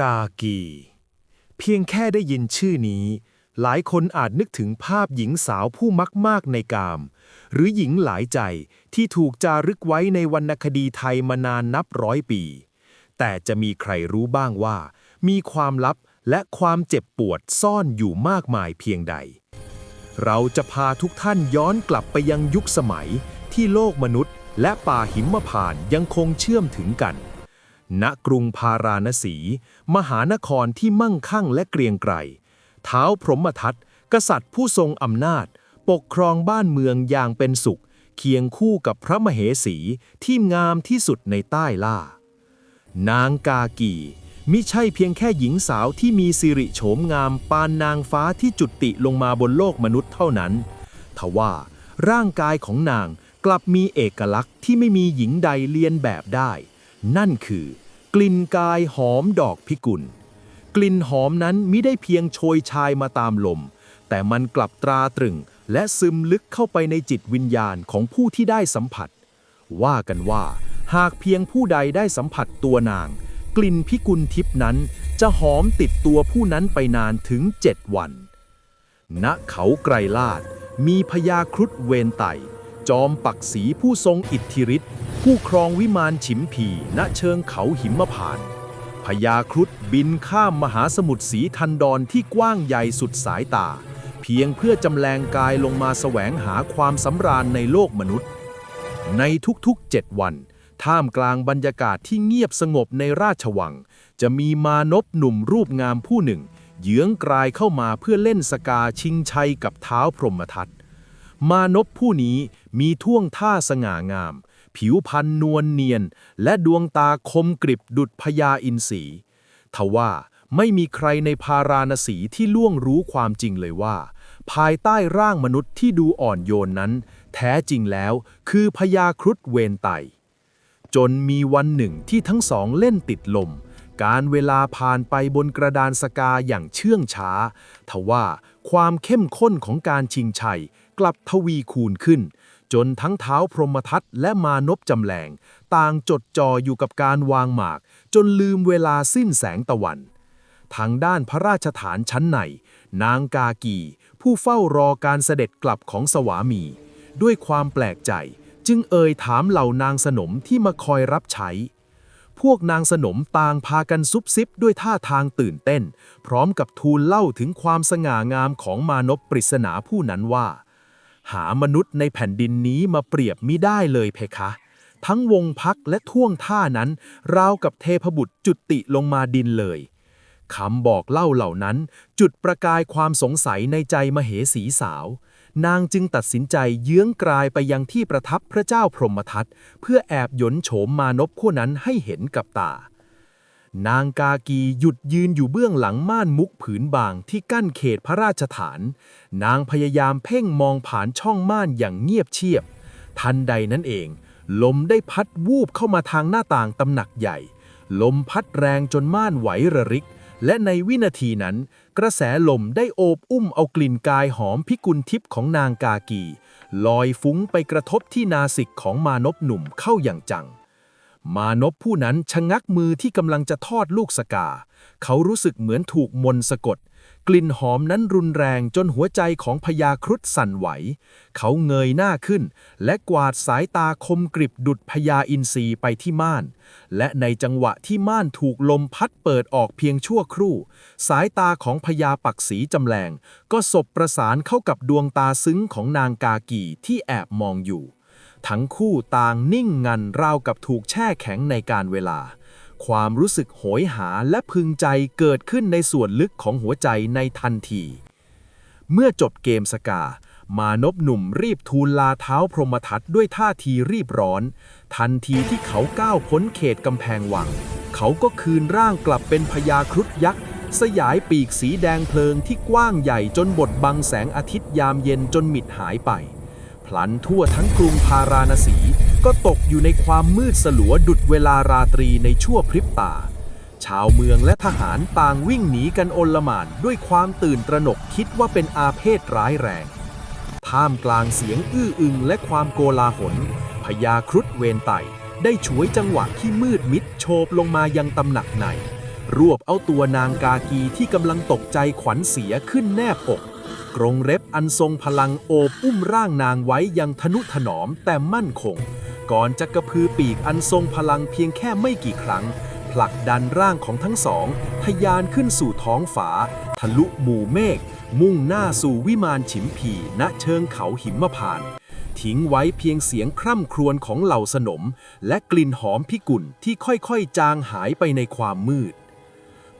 กากี เพียงแค่ได้ยินชื่อนี้ หลายคนอาจนึกถึงภาพหญิงสาวผู้มักมากในกาม หรือหญิงหลายใจที่ถูกจารึกไว้ในวรรณคดีไทยมานานนับร้อยปี แต่จะมีใครรู้บ้างว่า มีความลับและความเจ็บปวดซ่อนอยู่มากมายเพียงใด เราจะพาทุกท่านย้อนกลับไปยังยุคสมัยที่โลกมนุษย์ และป่าหิมพานต์ยังคงเชื่อมถึงกัน ณกรุงพาราณสี มหานครที่มั่งคั่งและเกรียงไกรเท้าพรหมทัตกษัตริย์ผู้ทรงอำนาจ ปกครองบ้านเมืองอย่างเป็นสุข เคียงคู่กับพระมเหสีที่งามที่สุดในใต้ล่า นางกากีมิใช่เพียงแค่หญิงสาวที่มีสิริโฉมงามปานนางฟ้าที่จุติลงมาบนโลกมนุษย์เท่านั้น ทว่าร่างกายของนางกลับมีเอกลักษณ์ที่ไม่มีหญิงใดเลียนแบบได้ นั่นคือ กลิ่นกายหอมดอกพิกุล กลิ่นหอมนั้นมิได้เพียงโชยชายมาตามลม แต่มันกลับตราตรึง และซึมลึกเข้าไปในจิตวิญญาณของผู้ที่ได้สัมผัส ว่ากันว่า หากเพียงผู้ใดได้สัมผัสตัวนาง กลิ่นพิกุลทิพนั้นจะหอมติดตัวผู้นั้นไปนานถึงเจ็ดวัน ณเขาไกรลาดมีพญาครุฑเวนไต จอมปักษีผู้ทรงอิทธิฤทธิ์ผู้ครองวิมานฉิมพีณเชิงเขาหิมพานต์พญาครุฑบินข้ามมหาสมุทรสีทันดรที่กว้างใหญ่สุดสายตา เพียงเพื่อจำแรงกายลงมาแสวงหาความสำราญในโลกมนุษย์ ในทุกๆเจ็ดวัน ท่ามกลางบรรยากาศที่เงียบสงบในราชวัง จะมีมานพหนุ่มรูปงามผู้หนึ่ง เยื้องกลายเข้ามาเพื่อเล่นสกาชิงชัยกับเท้าพรหมทัตมานพผู้นี้ มีท่วงท่าสง่างาม ผิวพรรณนวลเนียน และดวงตาคมกริบดุจพญาอินทรีทว่าไม่มีใครในพาราณสีที่ล่วงรู้ความจริงเลยว่า ภายใต้ร่างมนุษย์ที่ดูอ่อนโยนนั้น แท้จริงแล้วคือพญาครุฑเวนไต จนมีวันหนึ่งที่ทั้งสองเล่นติดลม การเวลาผ่านไปบนกระดานสกาอย่างเชื่องช้า ทว่าความเข้มข้นของการชิงชัยกลับทวีคูณขึ้น จนทั้งเท้าพรหมทัตและมานพจำแรงต่างจดจ่ออยู่กับการวางหมาก จนลืมเวลาสิ้นแสงตะวัน ทางด้านพระราชฐานชั้นใน นางกากี ผู้เฝ้ารอการเสด็จกลับของสวามี ด้วยความแปลกใจ จึงเอ่ยถามเหล่านางสนมที่มาคอยรับใช้ พวกนางสนมต่างพากันซุบซิบด้วยท่าทางตื่นเต้น พร้อมกับทูลเล่าถึงความสง่างามของมานพปริศนาผู้นั้นว่า หามนุษย์ในแผ่นดินนี้มาเปรียบมิได้เลยเพคะ ทั้งวงพักและท่วงท่านั้น ราวกับเทพบุตรจุติลงมาดินเลยคำบอกเล่าเหล่านั้น จุดประกายความสงสัยในใจมเหสีสาว นางจึงตัดสินใจเยื้องกลายไปยังที่ประทับพระเจ้าพรหมทัตเพื่อแอบยนโฉมมานพผู้นั้นให้เห็นกับตา นางกากีหยุดยืนอยู่เบื้องหลังม่านมุกผืนบางที่กั้นเขตพระราชฐาน นางพยายามเพ่งมองผ่านช่องม่านอย่างเงียบเชียบ ทันใดนั้นเอง ลมได้พัดวูบเข้ามาทางหน้าต่างตำหนักใหญ่ ลมพัดแรงจนม่านไหวระริก และในวินาทีนั้น กระแสลมได้โอบอุ้มเอากลิ่นกายหอมพิกุลทิพย์ของนางกากี ลอยฟุ้งไปกระทบที่นาสิกของมานพหนุ่มเข้าอย่างจัง มานพผู้นั้นชะงักมือที่กำลังจะทอดลูกสกา เขารู้สึกเหมือนถูกมนต์สะกด กลิ่นหอมนั้นรุนแรงจนหัวใจของพญาครุฑสั่นไหว เขาเงยหน้าขึ้น และกวาดสายตาคมกริบดุดพญาอินทรีไปที่ม่าน และในจังหวะที่ม่านถูกลมพัดเปิดออกเพียงชั่วครู่ สายตาของพญาปักษีจำแรง ก็สบประสานเข้ากับดวงตาซึ้งของนางกากีที่แอบมองอยู่ ทั้งคู่ต่างนิ่งงันราวกับถูกแช่แข็งในการเวลา ความรู้สึกโหยหาและพึงใจเกิดขึ้นในส่วนลึกของหัวใจในทันที เมื่อจบเกมสกามานพหนุ่มรีบทูลลาเท้าพรหมทัตด้วยท่าทีรีบร้อน ทันทีที่เขาก้าวพ้นเขตกำแพงวัง เขาก็คืนร่างกลับเป็นพญาครุฑยักษ์ สยายปีกสีแดงเพลิงที่กว้างใหญ่จนบดบังแสงอาทิตย์ยามเย็นจนมิดหายไป พลันทั่วทั้งกรุงพาราณสี ก็ตกอยู่ในความมืดสลัวดุดเวลาราตรีในชั่วพริบตา ชาวเมืองและทหารต่างวิ่งหนีกันโอลหม่านด้วยความตื่นตระหนกคิดว่าเป็นอาเพศร้ายแรง ท่ามกลางเสียงอื้ออึงและความโกลาหลพญาครุฑเวนไตได้ฉวยจังหวะที่มืดมิดโฉบลงมายังตำหนักในรวบเอาตัวนางกากีที่กำลังตกใจขวัญเสียขึ้นแนบอก กรงเล็บอันทรงพลังโอบอุ้มร่างนางไว้อยังทนุถนอมแต่มั่นคง ก่อนจะกระพือปีกอันทรงพลังเพียงแค่ไม่กี่ครั้ง ผลักดันร่างของทั้งสองทะยานขึ้นสู่ท้องฝาทะลุหมู่เมฆมุ่งหน้าสู่วิมานฉิมพีณเชิงเขาหิมพานต์ทิ้งไว้เพียงเสียงคร่ำครวญของเหล่าสนม และกลิ่นหอมพิกุลที่ค่อยๆ จางหายไปในความมืด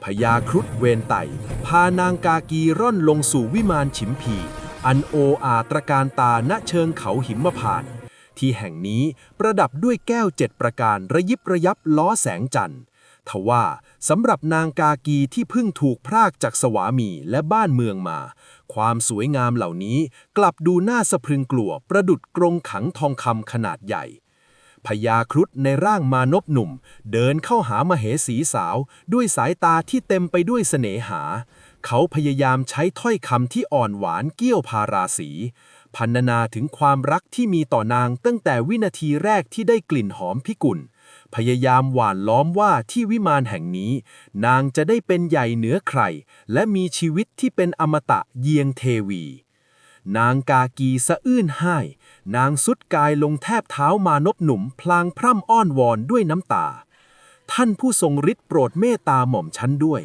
พญาครุฑเวนไตพานางกากีร่อนลงสู่วิมานฉิมพี อันโออาตรการตาณเชิงเขาหิมพาน ที่แห่งนี้ประดับด้วยแก้วเจ็ดประการระยิบระยับล้อแสงจันทร์ทว่าสำหรับนางกากีที่เพิ่งถูกพรากจากสวามีและบ้านเมืองมา ความสวยงามเหล่านี้กลับดูน่าสะพรึงกลัวประดุดกรงขังทองคำขนาดใหญ่ พญาครุฑในร่างมานพหนุ่ม เดินเข้าหามเหสีสาว ด้วยสายตาที่เต็มไปด้วยเสน่หา เขาพยายามใช้ถ้อยคำที่อ่อนหวานเกี้ยวพาราสีพรรณนาถึงความรักที่มีต่อนางตั้งแต่วินาทีแรกที่ได้กลิ่นหอมพิกุล พยายามหวานล้อมว่าที่วิมานแห่งนี้ นางจะได้เป็นใหญ่เหนือใคร และมีชีวิตที่เป็นอมตะเยียงเทวี นางกากีสะอื้นไห้ นางสุดกายลงแทบเท้ามานพหนุ่ม พลางพร่ำอ้อนวอนด้วยน้ำตา ท่านผู้ทรงฤทธิ์โปรดเมตตาหม่อมชั้นด้วย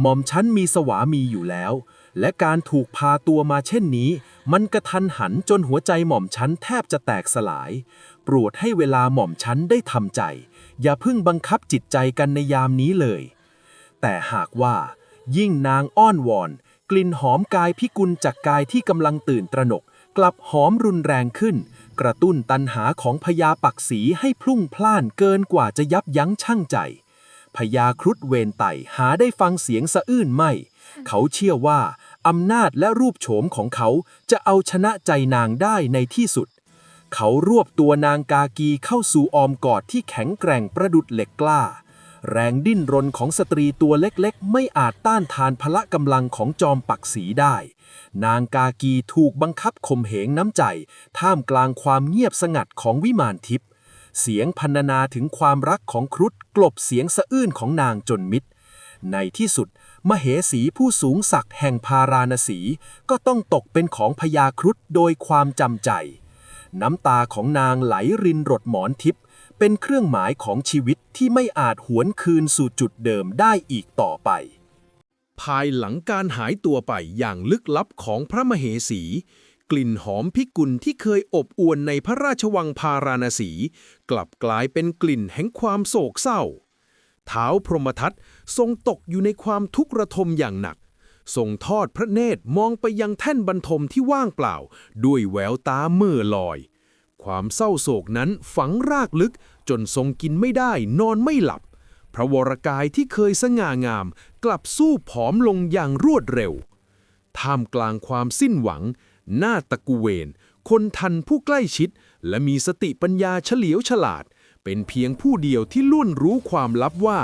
หม่อมชั้นมีสวามีอยู่แล้ว และการถูกพาตัวมาเช่นนี้ มันกระทันหันจนหัวใจหม่อมชั้นแทบจะแตกสลาย โปรดให้เวลาหม่อมชั้นได้ทำใจ อย่าเพิ่งบังคับจิตใจกันในยามนี้เลย แต่หากว่า ยิ่งนางอ้อนวอน กลิ่นหอมกายพิกุลจากกายที่กำลังตื่นตระหนก กลับหอมรุนแรงขึ้น กระตุ้นตันหาของพญาปักษีให้พลุ่งพล่านเกินกว่าจะยับยั้งชั่งใจพญาครุฑเวนไตหาได้ฟังเสียงสะอื้นไม่ เขาเชื่อว่า อำนาจและรูปโฉมของเขาจะเอาชนะใจนางได้ในที่สุด เขารวบตัวนางกากีเข้าสู่ออมกอดที่แข็งแกร่งประดุดเหล็กกล้า แรงดิ้นรนของสตรีตัวเล็กๆ ไม่อาจต้านทานพละกำลังของจอมปักษีได้ นางกากีถูกบังคับข่มเหงน้ำใจ ท่ามกลางความเงียบสงัดของวิมานทิพย์เสียงพรรณนาถึงความรักของครุฑกลบเสียงสะอื้นของนางจนมิดในที่สุด มเหสีผู้สูงศักดิ์แห่งพาราณสีก็ต้องตกเป็นของพญาครุฑโดยความจำใจ น้ำตาของนางไหลรินรดหมอนทิพย์ เป็นเครื่องหมายของชีวิตที่ไม่อาจหวนคืนสู่จุดเดิมได้อีกต่อไป ภายหลังการหายตัวไปอย่างลึกลับของพระมเหสี กลิ่นหอมพิกุลที่เคยอบอวลในพระราชวังพาราณสี กลับกลายเป็นกลิ่นแห่งความโศกเศร้า เท้าพรหมทัตทรงตกอยู่ในความทุกข์ระทมอย่างหนักทรงทอดพระเนตรมองไปยังแท่นบรรทมที่ว่างเปล่า ด้วยแววตาเมื่อลอย ความเศร้าโศกนั้นฝังรากลึกจนทรงกินไม่ได้นอนไม่หลับ พระวรกายที่เคยสง่างาม กลับสู้ผอมลงอย่างรวดเร็ว ท่ามกลางความสิ้นหวัง หน้าตะกุเวน คนทันผู้ใกล้ชิด และมีสติปัญญาเฉลียวฉลาด เป็นเพียงผู้เดียวที่ล้วนรู้ความลับว่า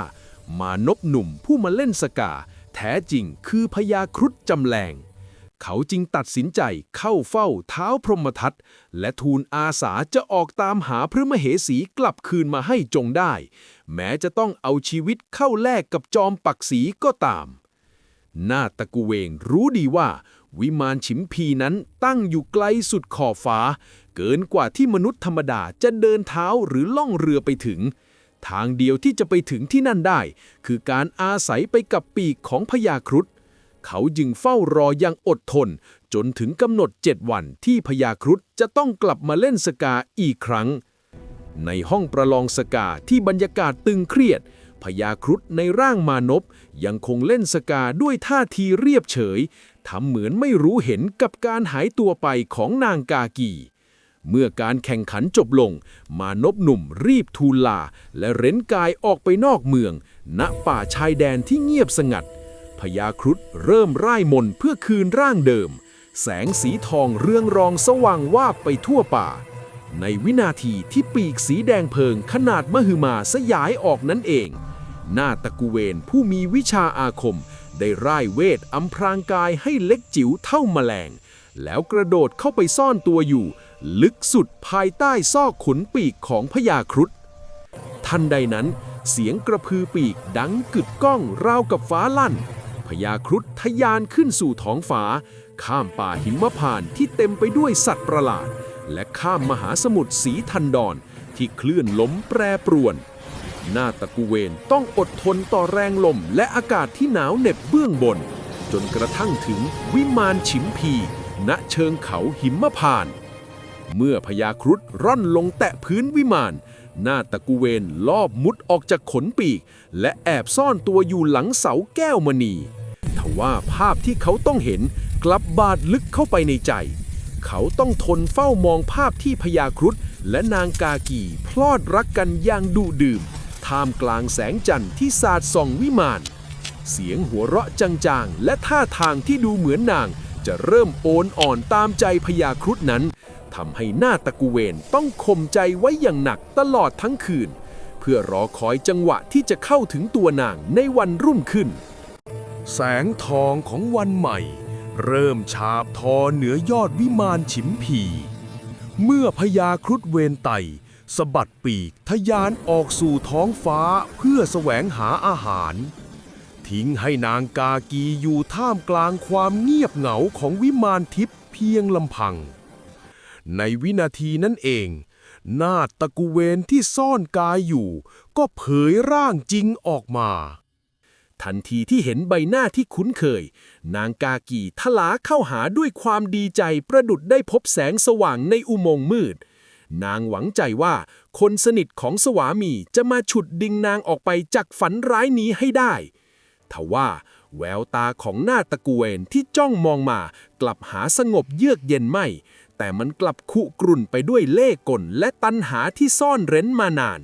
มานพหนุ่มผู้มาเล่นสกา แท้จริงคือพญาครุฑจำแรง เขาจึงตัดสินใจเข้าเฝ้าเท้าพรหมทัตและทูลอาสาจะออกตามหาพระมเหสีกลับคืนมาให้จงได้ แม้จะต้องเอาชีวิตเข้าแลกกับจอมปักษีก็ตามหน้าตะกุเวงรู้ดีว่า วิมานฉิมพีนั้นตั้งอยู่ไกลสุดขอบฟ้า เกินกว่าที่มนุษย์ธรรมดาจะเดินเท้าหรือล่องเรือไปถึง ทางเดียวที่จะไปถึงที่นั่นได้ คือการอาศัยไปกับปีกของพญาครุฑ เขาจึงเฝ้ารออย่างอดทน จนถึงกำหนดเจ็ดวันที่พญาครุฑจะต้องกลับมาเล่นสกาอีกครั้ง ในห้องประลองสกาที่บรรยากาศตึงเครียดพญาครุฑในร่างมานพยังคงเล่นสกาด้วยท่าทีเรียบเฉยทำเหมือนไม่รู้เห็นกับการหายตัวไปของนางกากี เมื่อการแข่งขันจบลง มานพหนุ่มรีบทูลลา และเร้นกายออกไปนอกเมือง ณป่าชายแดนที่เงียบสงัด พญาครุฑเริ่มร่ายมนเพื่อคืนร่างเดิม แสงสีทองเรืองรองสว่างวาบไปทั่วป่า ในวินาทีที่ปีกสีแดงเพิงขนาดมหึมาสยายออกนั่นเอง หน้าตะกุเวนผู้มีวิชาอาคม ได้ร่ายเวทอำพรางกายให้เล็กจิ๋วเท่าแมลง แล้วกระโดดเข้าไปซ่อนตัวอยู่ ลึกสุดภายใต้ซอกขนปีกของพญาครุฑทันใดนั้นเสียงกระพือปีกดังกึดก้องราวกับฟ้าลั่น ญาครุฑทะยานขึ้นสู่ท้องฟ้า ข้ามป่าหิมพานต์ที่เต็มไปด้วยสัตว์ประหลาด และข้ามมหาสมุทรสีทันดอนที่เคลื่อนล้มแปรปรวน หน้าตะกุเวนต้องอดทนต่อแรงลมและอากาศที่หนาวเหน็บเบื้องบน จนกระทั่งถึงวิมานฉิมพี ณเชิงเขาหิมพานต์เมื่อพญาครุฑร่อนลงแตะพื้นวิมานหน้าตะกุเวนลอบมุดออกจากขนปีก และแอบซ่อนตัวอยู่หลังเสาแก้วมณี ทว่าภาพที่เขาต้องเห็นกลับบาดลึกเข้าไปในใจ เขาต้องทนเฝ้ามองภาพที่พญาครุฑและนางกากีพลอดรักกันอย่างดุดื่ม ท่ามกลางแสงจันทร์ที่สาดส่องวิมาน เสียงหัวเราะจางๆ และท่าทางที่ดูเหมือนนาง จะเริ่มโอนอ่อนตามใจพญาครุฑนั้นทำให้หน้าตะกุเวนต้องข่มใจไว้อย่างหนักตลอดทั้งคืน เพื่อรอคอยจังหวะที่จะเข้าถึงตัวนางในวันรุ่งขึ้น แสงทองของวันใหม่ เริ่มฉาบทอเหนือยอดวิมานฉิมพี เมื่อพญาครุฑเวนไตสะบัดปีกทะยานออกสู่ท้องฟ้าเพื่อแสวงหาอาหาร ทิ้งให้นางกากีอยู่ท่ามกลางความเงียบเหงาของวิมานทิพย์เพียงลำพัง ในวินาทีนั้นเองนาตะกุเวนที่ซ่อนกายอยู่ ก็เผยร่างจริงออกมา ทันทีที่เห็นใบหน้าที่คุ้นเคย นางกากีทลาเข้าหาด้วยความดีใจประดุดได้พบแสงสว่างในอุโมงค์มืด นางหวังใจว่าคนสนิทของสวามีจะมาฉุดดึงนางออกไปจากฝันร้ายนี้ให้ได้ทว่าแววตาของหน้าตะกุเวนที่จ้องมองมา กลับหาสงบเยือกเย็นไม่ แต่มันกลับคุกรุ่นไปด้วยเล่ห์กลและตันหาที่ซ่อนเร้นมานาน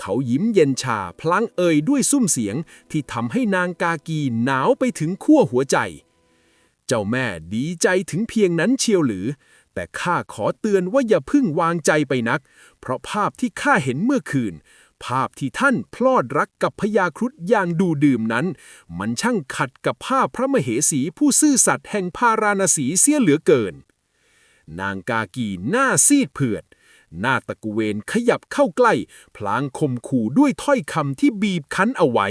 เขายิ้มเย็นชาพลังเอ่ยด้วยซุ้มเสียงที่ทำให้นางกากีหนาวไปถึงขั้วหัวใจ เจ้าแม่ดีใจถึงเพียงนั้นเชียวหรือ แต่ข้าขอเตือนว่าอย่าพึ่งวางใจไปนัก เพราะภาพที่ข้าเห็นเมื่อคืน ภาพที่ท่านพลอดรักกับพญาครุฑอย่างดูดื่มนั้น มันช่างขัดกับภาพพระมเหสีผู้ซื่อสัตย์แห่งพาราณสีเสียเหลือเกิน นางกากีหน้าซีดเผือด หน้าตะกุเวนขยับเข้าใกล้ พลางคมขู่ด้วยถ้อยคำที่บีบคั้นเอาไว้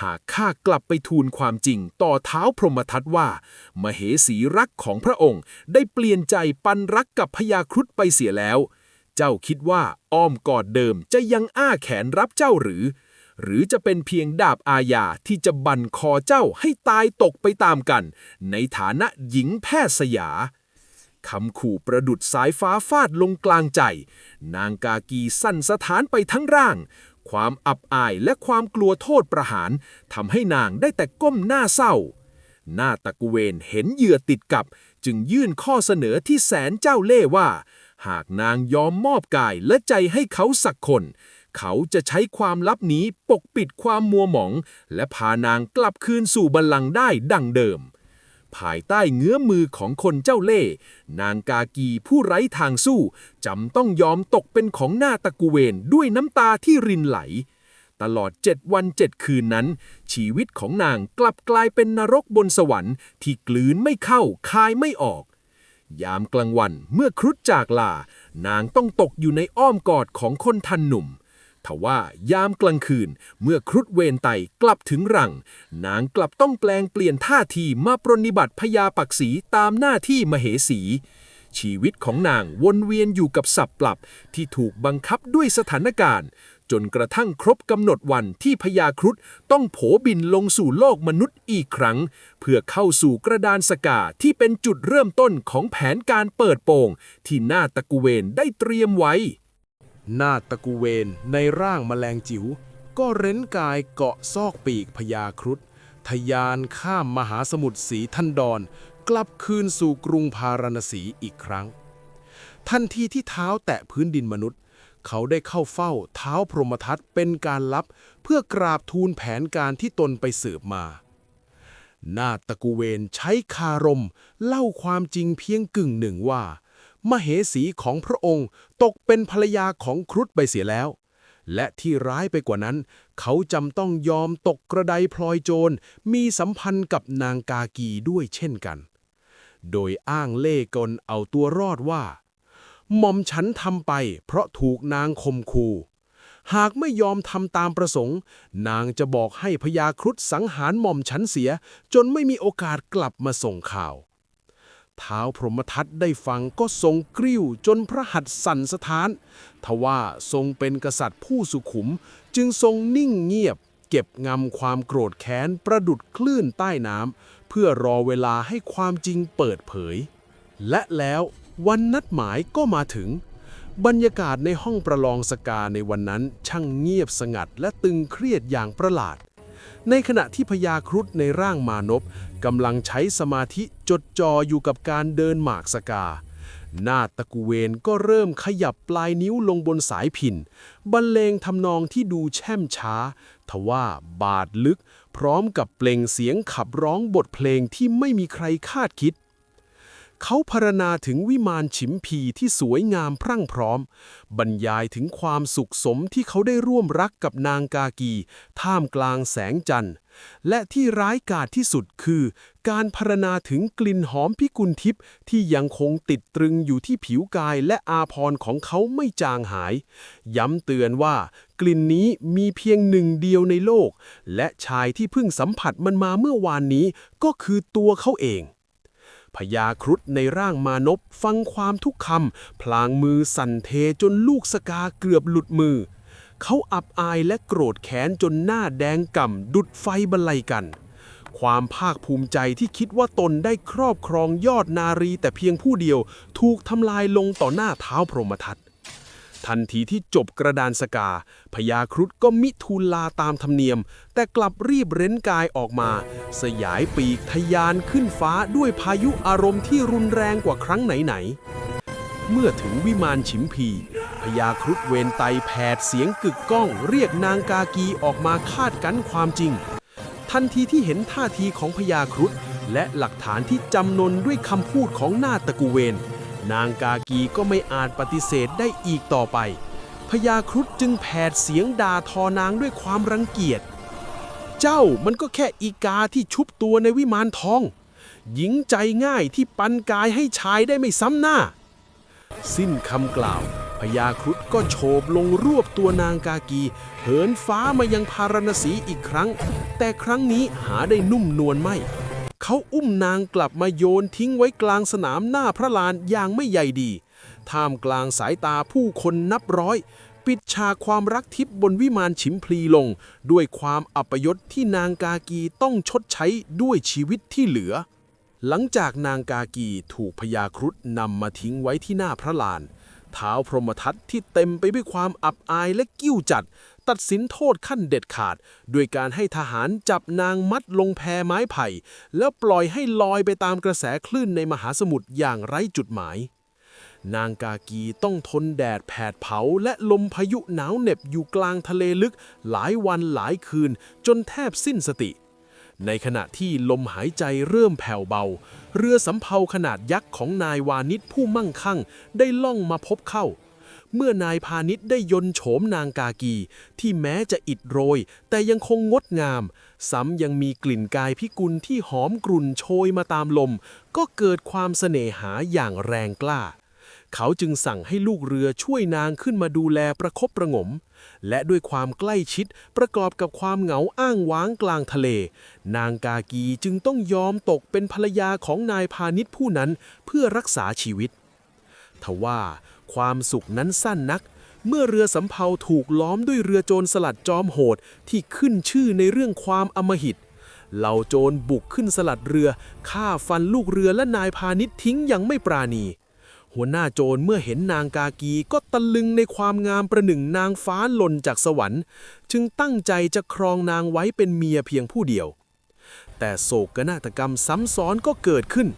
หากข้ากลับไปทูลความจริงต่อเท้าพรหมทัตว่า มเหสีรักของพระองค์ได้เปลี่ยนใจปันรักกับพญาครุฑไปเสียแล้ว เจ้าคิดว่าอ้อมกอดเดิมจะยังอ้าแขนรับเจ้าหรือ หรือจะเป็นเพียงดาบอาญาที่จะบั่นคอเจ้าให้ตายตกไปตามกัน ในฐานะหญิงแพทย์สยา คำขู่ประดุดสายฟ้าฟาดลงกลางใจ นางกากีสั่นสะท้านไปทั้งร่าง ความอับอายและความกลัวโทษประหารทำให้นางได้แต่ก้มหน้าเศร้า หน้าตะกุเวนเห็นเหยื่อติดกับ จึงยื่นข้อเสนอที่แสนเจ้าเล่ห์ว่า หากนางยอมมอบกายและใจให้เขาสักคน เขาจะใช้ความลับนี้ปกปิดความมัวหมอง และพานางกลับคืนสู่บัลลังก์ได้ดังเดิม ภายใต้เงื้อมือของคนเจ้าเล่ห์นางกากีผู้ไร้ทางสู้จำต้องยอมตกเป็นของหน้าตะกุเวนด้วยน้ำตาที่รินไหล ตลอดเจ็ดวันเจ็ดคืนนั้น ชีวิตของนางกลับกลายเป็นนรกบนสวรรค์ที่กลืนไม่เข้าคายไม่ออก ยามกลางวันเมื่อครุฑจากลา นางต้องตกอยู่ในอ้อมกอดของคนทันหนุ่ม ทว่ายามกลางคืน เมื่อครุฑเวนไตกลับถึงรัง นางกลับต้องแปลงเปลี่ยนท่าทีมาปรนิบัติพญาปักษีตามหน้าที่มเหสี ชีวิตของนางวนเวียนอยู่กับสับปรับที่ถูกบังคับด้วยสถานการณ์ จนกระทั่งครบกำหนดวันที่พญาครุฑต้องโผบินลงสู่โลกมนุษย์อีกครั้ง เพื่อเข้าสู่กระดานสกาที่เป็นจุดเริ่มต้นของแผนการเปิดโปงที่หน้าตะกุเวนได้เตรียมไว้ นาตะกุเวนในร่างแมลงจิ๋วก็เร้นกายเกาะซอกปีกพญาครุฑทะยานข้ามมหาสมุทรสีทันดอน กลับคืนสู่กรุงพาราณสีอีกครั้ง ทันทีที่เท้าแตะพื้นดินมนุษย์ เขาได้เข้าเฝ้าเท้าพรหมทัตเป็นการลับ เพื่อกราบทูลแผนการที่ตนไปสืบมานาตะกุเวนใช้คารม เล่าความจริงเพียงกึ่งหนึ่งว่า มเหสีของพระองค์ตกเป็นภรรยาของครุฑไปเสียแล้ว และที่ร้ายไปกว่านั้น เขาจำต้องยอมตกกระไดพลอยโจร มีสัมพันธ์กับนางกากีด้วยเช่นกัน โดยอ้างเล่กลเอาตัวรอดว่าหม่อมฉันทำไปเพราะถูกนางคมคูหากไม่ยอมทำตามประสงค์ นางจะบอกให้พญาครุฑสังหารหม่อมฉันเสีย จนไม่มีโอกาสกลับมาส่งข่าว ท้าวพรหมทัตได้ฟังก็ทรงกริ้วจนพระหัตถ์สั่นสะท้าน ทว่าทรงเป็นกษัตริย์ผู้สุขุม จึงทรงนิ่งเงียบ เก็บงำความโกรธแค้นประดุดคลื่นใต้น้ำเพื่อรอเวลาให้ความจริงเปิดเผย และแล้ววันนัดหมายก็มาถึง บรรยากาศในห้องประลองสกาในวันนั้นช่างเงียบสงัดและตึงเครียดอย่างประหลาด ในขณะที่พญาครุฑในร่างมานพ กำลังใช้สมาธิจดจ่ออยู่กับการเดินหมากสกานาตะกุเวนก็เริ่มขยับปลายนิ้วลงบนสายพินบรรเลงทำนองที่ดูแช่มช้า ทว่าบาดลึก พร้อมกับเปล่งเสียงขับร้องบทเพลงที่ไม่มีใครคาดคิด เขาพรรณนาถึงวิมานฉิมพีที่สวยงามพรั่งพร้อม บรรยายถึงความสุขสมที่เขาได้ร่วมรักกับนางกากี ท่ามกลางแสงจันทร์ และที่ร้ายกาจที่สุดคือ การพรรณนาถึงกลิ่นหอมพิกุลทิพย์ที่ยังคงติดตรึงอยู่ที่ผิวกายและอาพรของเขาไม่จางหาย ย้ำเตือนว่ากลิ่นนี้มีเพียงหนึ่งเดียวในโลก และชายที่เพิ่งสัมผัสมันมาเมื่อวานนี้ก็คือตัวเขาเอง พญาครุฑในร่างมานพฟังความทุกคำพลางมือสั่นเทจนลูกสกาเกือบหลุดมือ เขาอับอายและโกรธแค้นจนหน้าแดงก่ำดุดไฟบรรลัยกัน ความภาคภูมิใจที่คิดว่าตนได้ครอบครองยอดนารีแต่เพียงผู้เดียว ถูกทำลายลงต่อหน้าเท้าพรหมทัต ทันทีที่จบกระดานสกา พญาครุฑก็มิทูลลาตามธรรมเนียม แต่กลับรีบเร้นกายออกมา สยายปีกทะยานขึ้นฟ้าด้วยพายุอารมณ์ที่รุนแรงกว่าครั้งไหนๆ เมื่อถึงวิมานฉิมพี พญาครุฑเวนไตแผดเสียงกึกก้อง เรียกนางกากีออกมาคาดกันความจริง ทันทีที่เห็นท่าทีของพญาครุฑและหลักฐานที่จำนนด้วยคำพูดของนาตะกูเวน นางกากีก็ไม่อาจปฏิเสธได้อีกต่อไปพญาครุฑจึงแผดเสียงด่าทอนางด้วยความรังเกียจ เจ้ามันก็แค่อีกาที่ชุบตัวในวิมานทอง หญิงใจง่ายที่ปันกายให้ชายได้ไม่ซ้ำหน้า สิ้นคำกล่าวพญาครุฑก็โฉบลงรวบตัวนางกากี เหินฟ้ามายังพารณสีอีกครั้ง แต่ครั้งนี้หาได้นุ่มนวลไม่ เขาอุ้มนางกลับมาโยนทิ้งไว้กลางสนามหน้าพระลานอย่างไม่ใยดี ท่ามกลางสายตาผู้คนนับร้อย ปิดฉากความรักทิพย์บนวิมานฉิมพลีลง ด้วยความอัปยศที่นางกากีต้องชดใช้ด้วยชีวิตที่เหลือ หลังจากนางกากีถูกพญาครุฑนำมาทิ้งไว้ที่หน้าพระลานเท้าพรหมทัตที่เต็มไปด้วยความอับอายและกิ้วจัด ตัดสินโทษขั้นเด็ดขาด ด้วยการให้ทหารจับนางมัดลงแพไม้ไผ่ แล้วปล่อยให้ลอยไปตามกระแสคลื่นในมหาสมุทรอย่างไร้จุดหมาย นางกากีต้องทนแดดแผดเผา และลมพายุหนาวเหน็บอยู่กลางทะเลลึก หลายวันหลายคืน จนแทบสิ้นสติ ในขณะที่ลมหายใจเริ่มแผ่วเบา เรือสำเภาขนาดยักษ์ของนายวานิชผู้มั่งคั่ง ได้ล่องมาพบเข้า เมื่อนายพาณิชย์ได้ยนโฉมนางกากี ที่แม้จะอิดโรย แต่ยังคงงดงาม ซ้ำยังมีกลิ่นกายพิกุลที่หอมกรุ่นโชยมาตามลม ก็เกิดความเสน่หาอย่างแรงกล้า เขาจึงสั่งให้ลูกเรือช่วยนางขึ้นมาดูแลประคบประงม และด้วยความใกล้ชิดประกอบกับความเหงาอ้างว้างกลางทะเล นางกากีจึงต้องยอมตกเป็นภรรยาของนายพาณิชย์ผู้นั้นเพื่อรักษาชีวิตทว่า ความสุขนั้นสั้นนัก เมื่อเรือสำเภาถูกล้อมด้วยเรือโจรสลัดจอมโหดที่ขึ้นชื่อในเรื่องความอมหิตเหล่าโจรบุกขึ้นสลัดเรือฆ่าฟันลูกเรือและนายพาณิชย์ทิ้งอย่างไม่ปราณี หัวหน้าโจรเมื่อเห็นนางกากีก็ตะลึงในความงามประหนึ่งนางฟ้าหล่นจากสวรรค์ จึงตั้งใจจะครองนางไว้เป็นเมียเพียงผู้เดียว แต่โศกนาฏกรรมซ้ำซ้อนก็เกิดขึ้น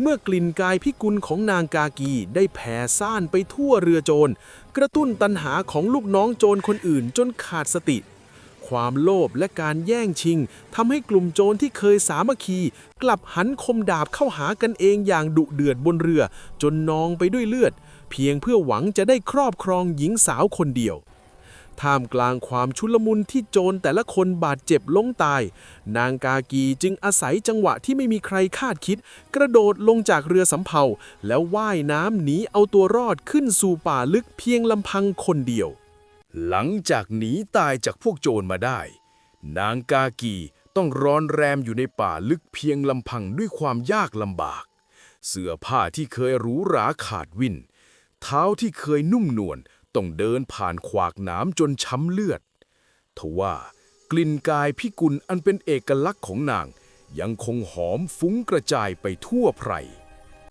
เมื่อกลิ่นกายพิกุลของนางกากีได้แผ่ซ่านไปทั่วเรือโจร กระตุ้นตันหาของลูกน้องโจรคนอื่นจนขาดสติ ความโลภและการแย่งชิงทำให้กลุ่มโจรที่เคยสามัคคี กลับหันคมดาบเข้าหากันเองอย่างดุเดือดบนเรือ จนนองไปด้วยเลือด เพียงเพื่อหวังจะได้ครอบครองหญิงสาวคนเดียว ท่ามกลางความชุลมุนที่โจรแต่ละคนบาดเจ็บล้มตาย นางกากีจึงอาศัยจังหวะที่ไม่มีใครคาดคิด กระโดดลงจากเรือสำเภา แล้วว่ายน้ำหนีเอาตัวรอดขึ้นสู่ป่าลึกเพียงลำพังคนเดียว หลังจากหนีตายจากพวกโจรมาได้ นางกากีต้องร้อนแรมอยู่ในป่าลึกเพียงลำพังด้วยความยากลำบาก เสื้อผ้าที่เคยหรูหราขาดวินเท้าที่เคยนุ่มนวล ต้องเดินผ่านขวากหน้ำจนช้ำเลือด ทว่ากลิ่นกายพิกุลอันเป็นเอกลักษณ์ของนาง ยังคงหอมฟุ้งกระจายไปทั่วไพร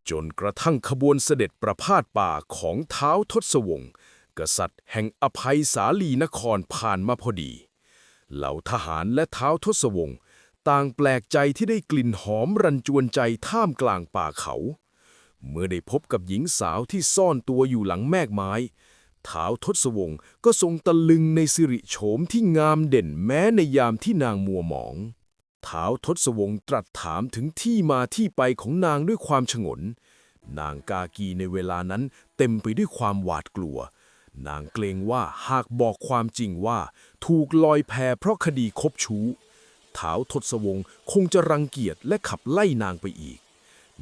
จนกระทั่งขบวนเสด็จประพาสป่าของเท้าทศวงศ์กษัตริย์แห่งอภัยสาลีนครผ่านมาพอดี เหล่าทหารและเท้าทศวงศ์ต่างแปลกใจที่ได้กลิ่นหอมรันจวนใจท่ามกลางป่าเขา เมื่อได้พบกับหญิงสาวที่ซ่อนตัวอยู่หลังแมกไม้ ท้าวทศวงศ์ก็ทรงตะลึงในสิริโฉมที่งามเด่นแม้ในยามที่นางมัวหมองท้าวทศวงศ์ตรัสถามถึงที่มาที่ไปของนางด้วยความฉงน นางกากีในเวลานั้นเต็มไปด้วยความหวาดกลัว นางเกรงว่าหากบอกความจริงว่า ถูกลอยแพเพราะคดีคบชู้ท้าวทศวงศ์คงจะรังเกียจและขับไล่นางไปอีก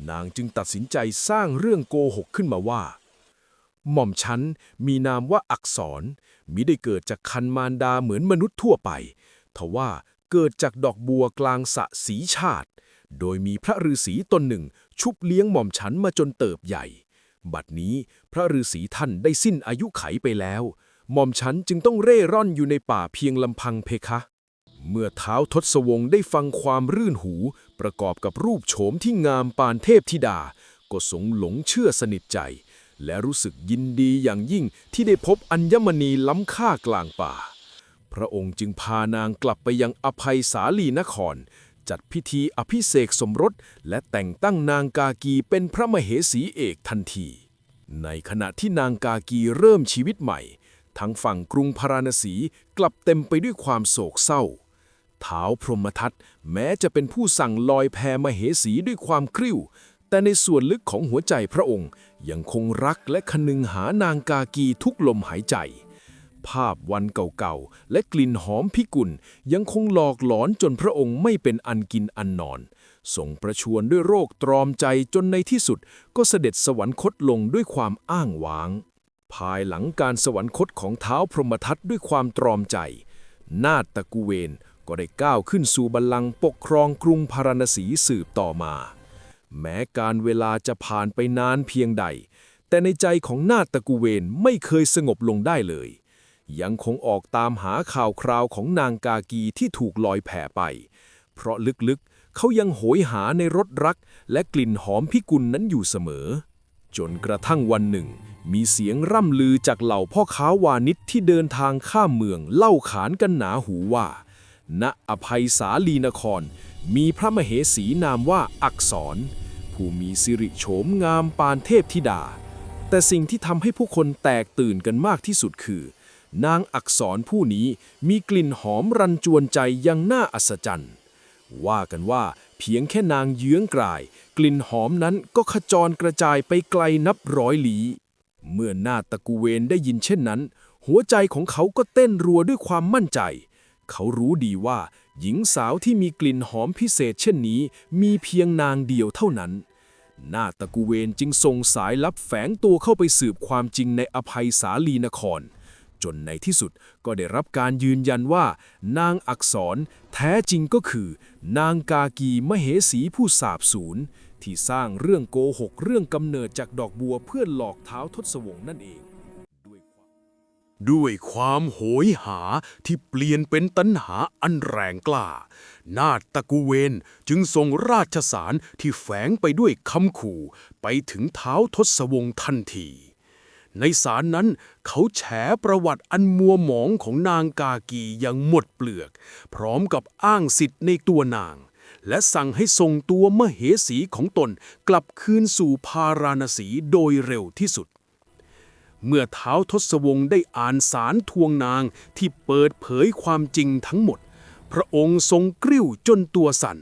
นางจึงตัดสินใจสร้างเรื่องโกหกขึ้นมาว่า หม่อมฉันมีนามว่าอักษร มิได้เกิดจากคันมารดาเหมือนมนุษย์ทั่วไป ทว่าเกิดจากดอกบัวกลางสะสีชาติ โดยมีพระฤาษีตนหนึ่งชุบเลี้ยงหม่อมฉันมาจนเติบใหญ่ บัดนี้พระฤาษีท่านได้สิ้นอายุไขไปแล้ว หม่อมฉันจึงต้องเร่ร่อนอยู่ในป่าเพียงลำพังเพคะ เมื่อเท้าทศวงศ์ได้ฟังความรื่นหู ประกอบกับรูปโฉมที่งามปานเทพธิดา ก็สงหลงเชื่อสนิทใจ และรู้สึกยินดีอย่างยิ่งที่ได้พบอัญมณีล้ำค่ากลางป่า พระองค์จึงพานางกลับไปยังอภัยสาลีนคร จัดพิธีอภิเษกสมรส และแต่งตั้งนางกากีเป็นพระมเหสีเอกทันที ในขณะที่นางกากีเริ่มชีวิตใหม่ทั้งฝั่งกรุงพาราณสีกลับเต็มไปด้วยความโศกเศร้าท้าวพรหมทัตแม้จะเป็นผู้สั่งลอยแพมเหสีด้วยความกริ้ว แต่ในส่วนลึกของหัวใจพระองค์ยังคงรักและคนึงหานางกากีทุกลมหายใจ ภาพวันเก่าๆ และกลิ่นหอมพิกุลยังคงหลอกหลอนจนพระองค์ไม่เป็นอันกินอันนอนทรงประชวรด้วยโรคตรอมใจจนในที่สุดก็เสด็จสวรรคตลงด้วยความอ้างว้าง ภายหลังการสวรรคตของเท้าพรหมทัตด้วยความตรอมใจ นาฏตะกุเวนก็ได้ก้าวขึ้นสู่บัลลังก์ปกครองกรุงพาราณสีสืบต่อมา แม้การเวลาจะผ่านไปนานเพียงใด แต่ในใจของนาตะกุเวนไม่เคยสงบลงได้เลย ยังคงออกตามหาข่าวคราวของนางกากีที่ถูกลอยแผ่ไป เพราะลึกๆ เขายังโหยหาในรสรัก และกลิ่นหอมพิกุลนั้นอยู่เสมอ จนกระทั่งวันหนึ่ง มีเสียงร่ำลือจากเหล่าพ่อค้าวานิชที่เดินทางข้ามเมืองเล่าขานกันหนาหูว่า ณอภัยสาลีนคร มีพระมเหสีนามว่าอักษร ผู้มีสิริโฉมงามปานเทพธิดา แต่สิ่งที่ทำให้ผู้คนแตกตื่นกันมากที่สุดคือ นางอักษรผู้นี้มีกลิ่นหอมรันจวนใจยังน่าอัศจรรย์ ว่ากันว่าเพียงแค่นางเยื้องกลาย กลิ่นหอมนั้นก็ขจรกระจายไปไกลนับร้อยลี้เมื่อหน้าตะกูเวนได้ยินเช่นนั้น หัวใจของเขาก็เต้นรัวด้วยความมั่นใจ เขารู้ดีว่า หญิงสาวที่มีกลิ่นหอมพิเศษเช่นนี้ มีเพียงนางเดียวเท่านั้น หน้าตะกูเวนจึงส่งสายลับแฝงตัวเข้าไปสืบความจริงในอภัยสาลีนคร จนในที่สุดก็ได้รับการยืนยันว่า นางอักษรแท้จริงก็คือ นางกากีมเหสีผู้สาบสูญที่สร้างเรื่องโกหกเรื่องกำเนิดจากดอกบัวเพื่อหลอกเท้าทศวงศ์นั่นเอง ด้วยความโหยหาที่เปลี่ยนเป็นตัณหาอันแรงกล้า นาฏตะกุเวนจึงส่งราชสารที่แฝงไปด้วยคำขู่ ไปถึงเท้าทศวงศ์ทันที ในสารนั้นเขาแฉประวัติอันมัวหมองของนางกากีอย่างหมดเปลือก พร้อมกับอ้างสิทธิ์ในตัวนาง และสั่งให้ส่งตัวมเหสีของตนกลับคืนสู่พาราณสีโดยเร็วที่สุด เมื่อเท้าทศวงศ์ได้อ่านสารทวงนางที่เปิดเผยความจริงทั้งหมด พระองค์ทรงกริ้วจนตัวสั่น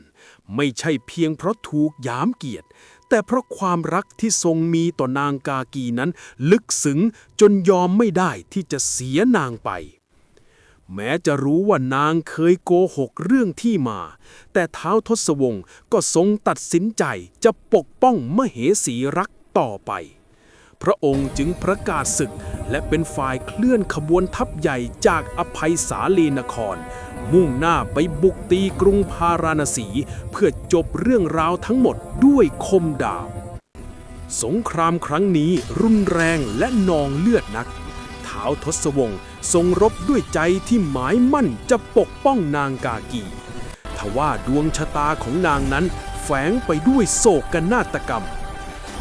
ไม่ใช่เพียงเพราะถูกยามเกียรติ แต่เพราะความรักที่ทรงมีต่อนางกากีนั้น ลึกซึ้งจนยอมไม่ได้ที่จะเสียนางไป แม้จะรู้ว่านางเคยโกหกเรื่องที่มา แต่เท้าทศวงศ์ก็ทรงตัดสินใจจะปกป้องมเหสีรักต่อไป พระองค์จึงประกาศศึก และเป็นฝ่ายเคลื่อนขบวนทัพใหญ่จากอภัยสาลีนคร มุ่งหน้าไปบุกตีกรุงพาราณสี เพื่อจบเรื่องราวทั้งหมดด้วยคมดาบ สงครามครั้งนี้รุนแรงและนองเลือดนักท้าวทศวงศ์ทรงรบด้วยใจที่หมายมั่นจะปกป้องนางกากีทว่าดวงชะตาของนางนั้นแฝงไปด้วยโศกกนาฏกรรม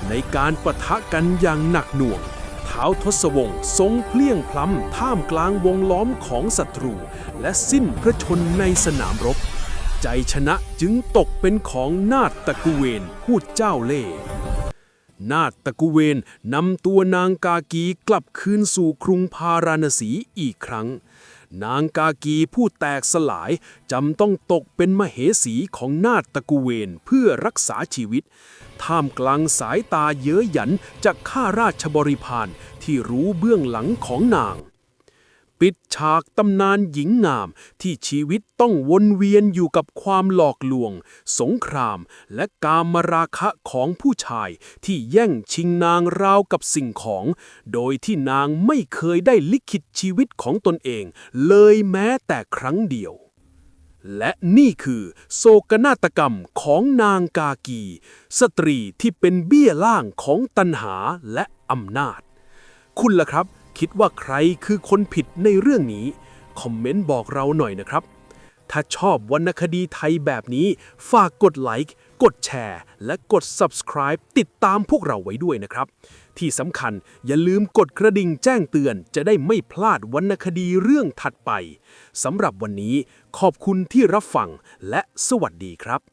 ในการปะทะกันอย่างหนักหน่วง เท้าทศวงศ์ทรงเพลี่ยงพล้ำท่ามกลางวงล้อมของศัตรู และสิ้นพระชนในสนามรบ ใจชนะจึงตกเป็นของนาฏตะกุเวนพูดเจ้าเล่นาฏตะกุเวนนำตัวนางกากีกลับคืนสู่กรุงพาราณสีอีกครั้ง นางกากีผู้แตกสลายจำต้องตกเป็นมเหสีของนาฏตะกุเวนเพื่อรักษาชีวิต ท่ามกลางสายตาเย้ยหยันจากข้าราชบริพารที่รู้เบื้องหลังของนาง ปิดฉากตำนานหญิงงาม ที่ชีวิตต้องวนเวียนอยู่กับความหลอกลวง สงคราม และกามราคะของผู้ชาย ที่แย่งชิงนางราวกับสิ่งของ โดยที่นางไม่เคยได้ลิขิตชีวิตของตนเอง เลยแม้แต่ครั้งเดียวและนี่คือโศกนาฏกรรมของนางกากี สตรีที่เป็นเบี้ยล่างของตัณหาและอำนาจ คุณล่ะครับ คิดว่าใครคือคนผิดในเรื่องนี้ คอมเมนต์บอกเราหน่อยนะครับ ถ้าชอบวรรณคดีไทยแบบนี้ ฝากกดไลค์ กดแชร์ และกด subscribe ติดตามพวกเราไว้ด้วยนะครับ ที่สำคัญอย่าลืมกดกระดิ่งแจ้งเตือน จะได้ไม่พลาดวรรณคดีเรื่องถัดไปสำหรับวันนี้ขอบคุณที่รับฟังและสวัสดีครับ